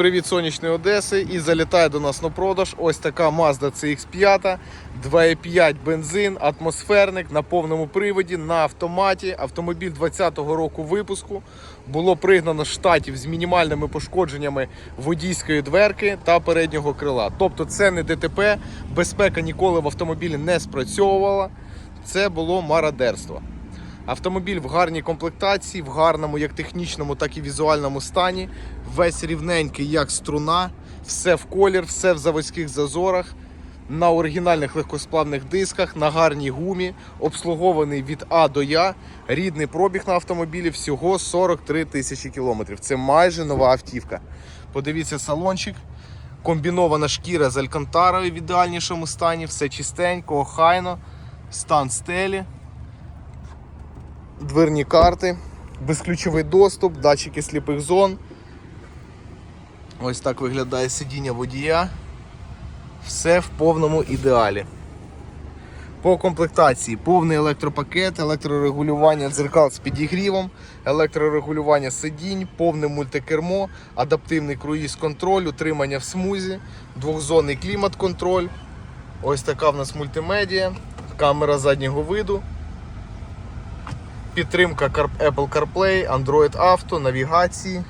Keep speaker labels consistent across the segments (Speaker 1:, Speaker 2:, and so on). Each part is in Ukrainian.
Speaker 1: Привіт сонячної Одеси і залітає до нас на продаж ось така Mazda CX5, 2,5 бензин, атмосферник на повному приводі на автоматі. Автомобіль 20-го року випуску. Було пригнано з штатів з мінімальними пошкодженнями водійської дверки та переднього крила. Тобто це не ДТП, безпека ніколи в автомобілі не спрацьовувала. Це було марадерство. Автомобіль в гарній комплектації, в гарному як технічному, так і візуальному стані. Весь рівненький, як струна, все в колір, все в заводських зазорах, на оригінальних легкосплавних дисках, на гарній гумі, обслугований від А до Я. Рідний пробіг на автомобілі всього 43 тисячі кілометрів. Це майже нова автівка. Подивіться салончик. Комбінована шкіра з алькантарою в ідеальнішому стані, все чистенько, охайно, стан стелі дверні карти, безключовий доступ, датчики сліпих зон. Ось так виглядає сидіння водія. Все в повному ідеалі. По комплектації повний електропакет, електрорегулювання дзеркал з підігрівом, електрорегулювання сидінь, повне мультикермо, адаптивний круїз-контроль, утримання в смузі, двохзонний клімат-контроль. Ось така в нас мультимедіа, камера заднього виду. Підтримка Apple CarPlay, Android Auto, навігації.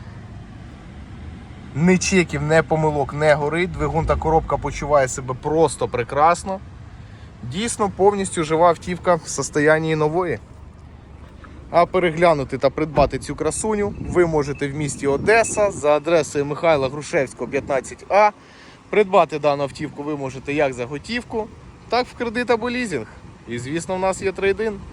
Speaker 1: Ні чеків, не помилок, не горить. Двигун та коробка почуває себе просто прекрасно. Дійсно, повністю жива автівка в состоянні нової. А переглянути та придбати цю красуню ви можете в місті Одеса за адресою Михайла Грушевського, 15А. Придбати дану автівку ви можете як за готівку, так в кредит або лізинг. І звісно, в нас є трейдин.